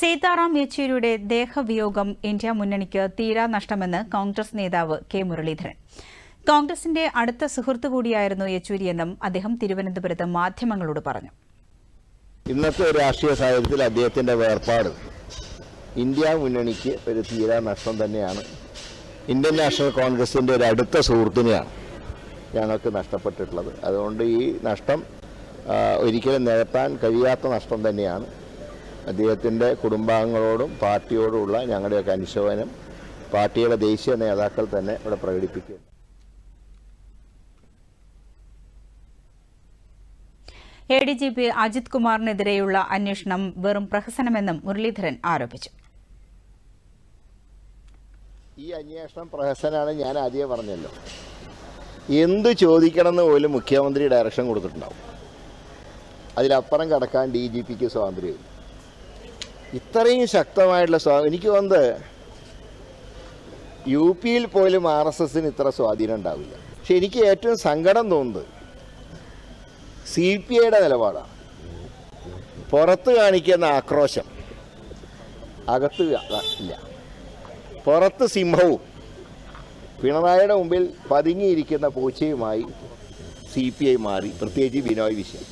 Sitaram യെച്ചൂരിയുടെ ദേഹവിയോഗം India മുന്നണിക്ക് തീരാ നഷ്ടമെന്ന് കോൺഗ്രസ് നേതാവ് കെ മുരളീധരൻ. കോൺഗ്രസിന്റെ അടുത്ത സുഹൃത്തു കൂടിയായിരുന്നു യെച്ചൂരിയെന്നും അദ്ദേഹം തിരുവനന്തപുരത്ത് മാധ്യമങ്ങളോട് പറഞ്ഞു. ഇന്നത്തെ രാഷ്ട്രീയ സാഹചര്യത്തിൽ അദ്ദേഹത്തിന്റെ വേർപാട് ഇന്ത്യ മുന്നണിക്ക് ഒരു തീരാ നഷ്ടം തന്നെയാണ്. ഇന്ത്യൻ നാഷണൽ കോൺഗ്രസിന്റെ ഒരു അടുത്ത സുഹൃത്തിനെയാണ് ഞങ്ങൾക്ക് നഷ്ടപ്പെട്ടിട്ടുള്ളത്. അതുകൊണ്ട് ഈ നഷ്ടം ഒരിക്കലും നികത്താൻ കഴിയാത്ത നഷ്ടം തന്നെയാണ്. അദ്ദേഹത്തിന്റെ കുടുംബാംഗങ്ങളോടും പാർട്ടിയോടുമുള്ള ഞങ്ങളുടെയൊക്കെ അനുശോചനം പാർട്ടിയുടെ ദേശീയ നേതാക്കൾ തന്നെ ഇവിടെ പ്രകടിപ്പിക്കും. A D G P Ajith കുമാറിനെതിരെയുള്ള അന്വേഷണം വെറും പ്രഹസനമെന്നും മുരളീധരൻ ആരോപിച്ചു. ഈ അന്വേഷണം പ്രഹസനാണ് ഞാൻ ആദ്യമേ പറഞ്ഞല്ലോ. എന്ത് ചോദിക്കണമെന്ന് പോലും മുഖ്യമന്ത്രി ഡയറക്ഷൻ കൊടുത്തിട്ടുണ്ടാവും. അതിലപ്പുറം കടക്കാൻ ഡി ജി പിക്ക് സ്വാതന്ത്ര്യമില്ല. ഇത്രയും ശക്തമായിട്ടുള്ള സ്വാ എനിക്ക് തോന്നുന്നത് യു പിയിൽ പോലും ആർ എസ് എസിന് ഇത്ര സ്വാധീനം ഉണ്ടാവില്ല. പക്ഷെ എനിക്ക് ഏറ്റവും സങ്കടം തോന്നുന്നത് സി പി ഐയുടെ നിലപാടാണ്. പുറത്ത് കാണിക്കുന്ന ആക്രോശം അകത്ത് ഇല്ല. പുറത്ത് സിംഹവും പിണറായിയുടെ മുമ്പിൽ പതുങ്ങിയിരിക്കുന്ന പൂച്ചയുമായി സി പി ഐ മാറി. പ്രത്യേകിച്ച് ബിനോയ് വിശ്വം.